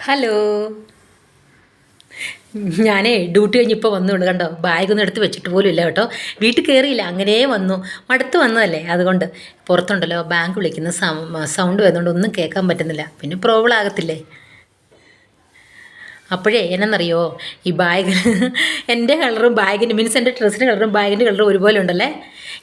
Hello. ഞാനേ duty കഴിഞ്ഞ് ഇപ്പോൾ വന്നുള്ളൂ കണ്ടോ ബാഗൊന്നും എടുത്ത് വെച്ചിട്ട് പോലും ഇല്ല കേട്ടോ. വീട്ടിൽ കയറിയില്ല അങ്ങനെ വന്നു. മടുത്ത് വന്നതല്ലേ അതുകൊണ്ട്. പുറത്തുണ്ടല്ലോ ബാങ്ക് വിളിക്കുന്ന സൗണ്ട് വരുന്നതുകൊണ്ട് ഒന്നും കേൾക്കാൻ പറ്റുന്നില്ല. പിന്നെ പ്രോബ്ലം ആകത്തില്ലേ? അപ്പോഴേ എന്നറിയോ ഈ ബാഗ് എന്റെ കളറും ബാഗിന്റെ മീൻസ് എന്റെ ഡ്രസ്സിന്റെ കളറും ബാഗിന്റെ കളറും ഒരുപോലെ ഉണ്ടല്ലേ?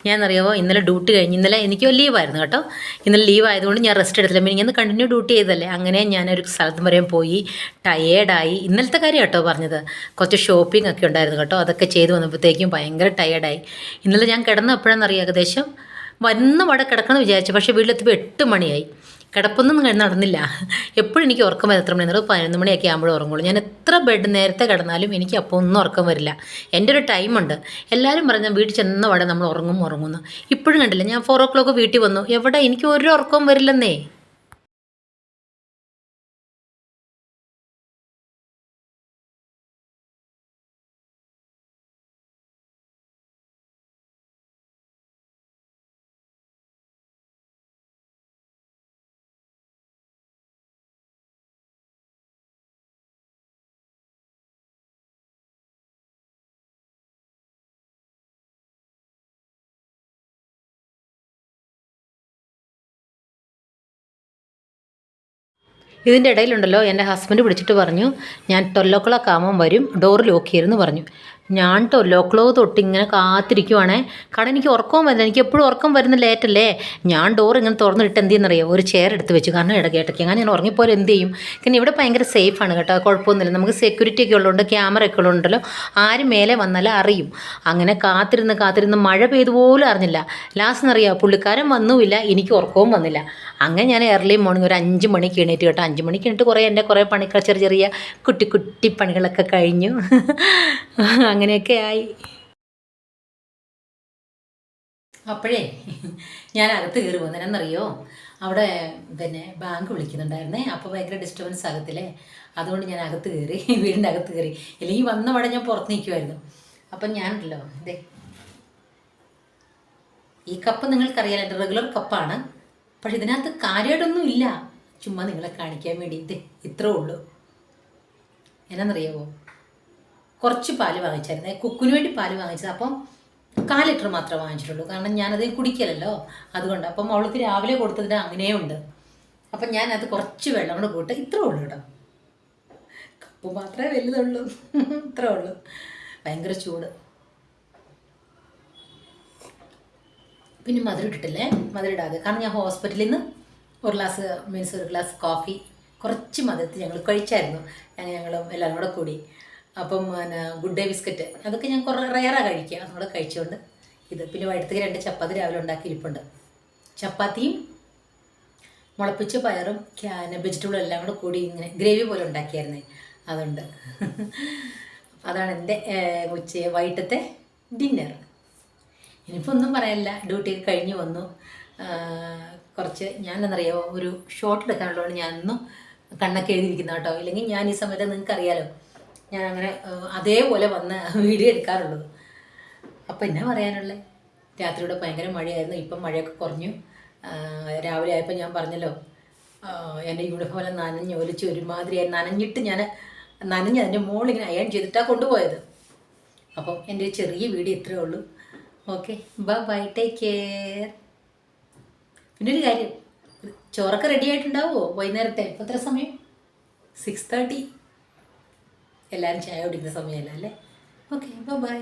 ഞാൻ ഞാനറിയാമോ ഇന്നലെ ഡ്യൂട്ടി കഴിഞ്ഞ് ഇന്നലെ എനിക്ക് ലീവായിരുന്നു കേട്ടോ. ഇന്നലെ ലീവ് ആയതുകൊണ്ട് ഞാൻ റെസ്റ്റ് എടുത്തില്ല. മീനിങ് ഇന്ന് കണ്ടിന്യൂ ഡ്യൂട്ടി ചെയ്തല്ലേ അങ്ങനെ ഞാനൊരു സ്ഥലത്ത് വരെ പോയി ടയേർഡായി ഇന്നലത്തെ കാര്യം കേട്ടോ പറഞ്ഞത്. കുറച്ച് ഷോപ്പിംഗ് ഒക്കെ ഉണ്ടായിരുന്നു കേട്ടോ. അതൊക്കെ ചെയ്ത് വന്നപ്പോഴത്തേക്കും ഭയങ്കര ടയേർഡായി ഇന്നലെ ഞാൻ കിടന്നപ്പോഴെന്നറിയാം ഏകദേശം? വന്ന് അവിടെ കിടക്കണം വിചാരിച്ചു. പക്ഷേ വീട്ടിലെത്തിയപ്പോൾ എട്ട് മണിയായി. കിടപ്പൊന്നും നടന്നില്ല. എപ്പോഴും എനിക്ക് ഉറക്കം വരും എത്ര മണി നേരം പതിനൊന്ന് മണിയൊക്കെ ആകുമ്പോഴും ഉറങ്ങുള്ളൂ. ഞാൻ എത്ര ബെഡ് നേരത്തെ കിടന്നാലും എനിക്ക് അപ്പോൾ ഒന്നും ഉറക്കം വരില്ല. എന്റെ ഒരു ടൈമുണ്ട് എല്ലാവരും പറഞ്ഞാൽ വീട്ടിൽ ചെന്ന പാടെ നമ്മൾ ഉറങ്ങും ഉറങ്ങുന്നു ഇപ്പോഴും കണ്ടില്ല. ഞാൻ ഫോർ ഓ ക്ലോക്ക് വീട്ടിൽ വന്നു. എവിടെ? എനിക്ക് ഒരു ഉറക്കവും വരില്ലെന്നേ. ഇതിന്റെ ഇടയിലുണ്ടല്ലോ എന്റെ ഹസ്ബൻഡ് വിളിച്ചിട്ട് പറഞ്ഞു ഞാൻ ട്വൽവ് ഒ ക്ലോക്ക് ആകുമ്പം വരും ഡോർ ലോക്ക് ചെയ്തെന്ന് പറഞ്ഞു. ഞാൻ ടോ ഓ ക്ലോക്ക് തൊട്ട് ഇങ്ങനെ കാത്തിരിക്കുവാണേ. കാരണം എനിക്ക് ഉറക്കവും വരുന്നില്ല. എനിക്ക് എപ്പോഴും ഉറക്കം വരുന്ന ലേറ്റല്ലേ ഞാൻ ഡോർ ഇങ്ങനെ തുറന്നിട്ട് എന്ത് ചെയ്യുന്നറിയോ? ഒരു ചെയർ എടുത്ത് വെച്ചു. കാരണം ഇടകേട്ടൊക്കെ അങ്ങനെ ഞാൻ ഉറങ്ങിപ്പോലെ എന്ത് ചെയ്യും? പിന്നെ ഇവിടെ ഭയങ്കര സേഫാണ് കേട്ടോ. കുഴപ്പമൊന്നുമില്ല. നമുക്ക് സെക്യൂരിറ്റി ഒക്കെ ഉള്ളതുകൊണ്ട് ക്യാമറ ഒക്കെ ഉള്ളതുകൊണ്ടല്ലോ ആര് മേലെ വന്നാലും അറിയും. അങ്ങനെ കാത്തിരുന്ന് കാത്തിരുന്ന് മഴ പെയ്തു പോലും അറിഞ്ഞില്ല. ലാസ്റ്റ് എന്നറിയാം പുള്ളിക്കാരൻ വന്നുമില്ല. എനിക്ക് ഉറക്കവും വന്നില്ല. അങ്ങനെ ഞാൻ ഏർലി മോർണിംഗ് ഒരു അഞ്ച് മണിക്ക് എണീറ്റ് കേട്ടോ. അഞ്ച് മണിക്ക് എണീറ്റ് കുറേ എന്റെ കുറേ പണികൾ ചെറിയ ചെറിയ കുട്ടി കുട്ടി പണികളൊക്കെ കഴിഞ്ഞു. അങ്ങനെയൊക്കെ ആയി. അപ്പോഴേ ഞാൻ അകത്ത് കയറി പോകുന്നതിനെന്നറിയോ അവിടെ പിന്നെ ബാങ്ക് വിളിക്കുന്നുണ്ടായിരുന്നേ. അപ്പോൾ ഭയങ്കര ഡിസ്റ്റർബൻസ് ആകത്തില്ലേ അതുകൊണ്ട് ഞാൻ അകത്ത് കയറി വീടിന്റെ അകത്ത് കയറി. അല്ലെങ്കിൽ വന്ന അവിടെ ഞാൻ പുറത്ത് നിൽക്കുമായിരുന്നു അപ്പം ഞാനുണ്ടല്ലോ ഇതേ ഈ കപ്പ് നിങ്ങൾക്കറിയാൻ എന്റെ റെഗുലർ കപ്പാണ് പക്ഷെ ഇതിനകത്ത് കാര്യമായിട്ടൊന്നും ഇല്ല. ചുമ്മാ നിങ്ങളെ കാണിക്കാൻ വേണ്ടി ഇത് ഇത്രേ ഉള്ളൂ. എന്നാന്നറിയാവോ? കുറച്ച് പാൽ വാങ്ങിച്ചായിരുന്നു. കുക്കിന് വേണ്ടി പാൽ വാങ്ങിച്ചത്. അപ്പം കാൽ ലിറ്റർ മാത്രമേ വാങ്ങിച്ചിട്ടുള്ളൂ. കാരണം ഞാനത് കുടിക്കലല്ലോ. അതുകൊണ്ട് അപ്പം അവൾക്ക് രാവിലെ കൊടുത്തതിന് അങ്ങനെയേ ഉണ്ട്. അപ്പം ഞാനത് കുറച്ച് വെള്ളം കൂടെ കൂട്ട് ഇത്രേ ഉള്ളൂ കേട്ടോ. കപ്പ് മാത്രമേ വലുതുള്ളൂ. ഇത്രേ ഉള്ളൂ. ഭയങ്കര ചൂട്. പിന്നെ മധുരം ഇട്ടിട്ടില്ലേ? മധുരം ഇടാതെ. കാരണം ഞാൻ ഹോസ്പിറ്റലിൽ നിന്ന് ഒരു ഗ്ലാസ് മീൻസ് ഒരു ഗ്ലാസ് കോഫി കുറച്ച് മധുരത്തിൽ ഞങ്ങൾ കഴിച്ചായിരുന്നു. ഞങ്ങൾ എല്ലാവരും കൂടെ കൂടി. അപ്പം പിന്നെ ഗുഡ് ഡേ ബിസ്ക്കറ്റ് അതൊക്കെ ഞാൻ കുറേ റയറാണ് കഴിക്കുക. നമ്മൾ കഴിച്ചുകൊണ്ട് ഇത് പിന്നെ വൈകിട്ടത്തേക്ക് രണ്ട് ചപ്പാത്തി രാവിലെ ഉണ്ടാക്കി ഇരിപ്പുണ്ട്. ചപ്പാത്തിയും മുളപ്പിച്ച പയറും വെജിറ്റബിളും എല്ലാം കൂടെ കൂടി ഇങ്ങനെ ഗ്രേവി പോലെ ഉണ്ടാക്കിയായിരുന്നേ. അതുണ്ട്. അതാണ് എന്റെ ഉച്ച വൈകിട്ടത്തെ ഡിന്നർ ഇനിയിപ്പോൾ ഒന്നും പറയാനില്ല. ഡ്യൂട്ടിയൊക്കെ കഴിഞ്ഞ് വന്നു. കുറച്ച് ഞാനെന്നറിയാമോ ഒരു ഷോട്ട് എടുക്കാനുള്ളതുകൊണ്ട് ഞാനൊന്നും കണ്ണൊക്കെ എഴുതിയിരിക്കുന്ന കേട്ടോ. ഇല്ലെങ്കിൽ ഞാൻ ഈ സമയത്ത് നിങ്ങൾക്ക് അറിയാലോ ഞാൻ അങ്ങനെ അതേപോലെ വന്ന് വീഡിയോ എടുക്കാറുള്ളത്. അപ്പം എന്നാ പറയാനുള്ളത് രാത്രിയുടെ ഭയങ്കര മഴയായിരുന്നു ഇപ്പം മഴയൊക്കെ കുറഞ്ഞു. രാവിലെ ആയപ്പോൾ ഞാൻ പറഞ്ഞല്ലോ എന്റെ യൂണിഫോമെല്ലാം നനഞ്ഞ് ഒലിച്ച് ഒരുമാതിരിയായി നനഞ്ഞിട്ട് ഞാൻ നനഞ്ഞ് അതിന്റെ മുകളിങ്ങനെ അയൺ ചെയ്തിട്ടാണ് കൊണ്ടുപോയത്. അപ്പം എന്റെ ചെറിയ വീഡിയോ ഇത്രയേ ഉള്ളൂ. Okay bye bye take care പിന്നെ ഒരു കാര്യം ചോറൊക്കെ റെഡി ആയിട്ടുണ്ടാവുമോ വൈകുന്നേരത്തെ? എത്ര സമയം? സിക്സ് തേർട്ടി എല്ലാവരും ചായ കുടിക്കുന്ന സമയമല്ല അല്ലേ? Okay bye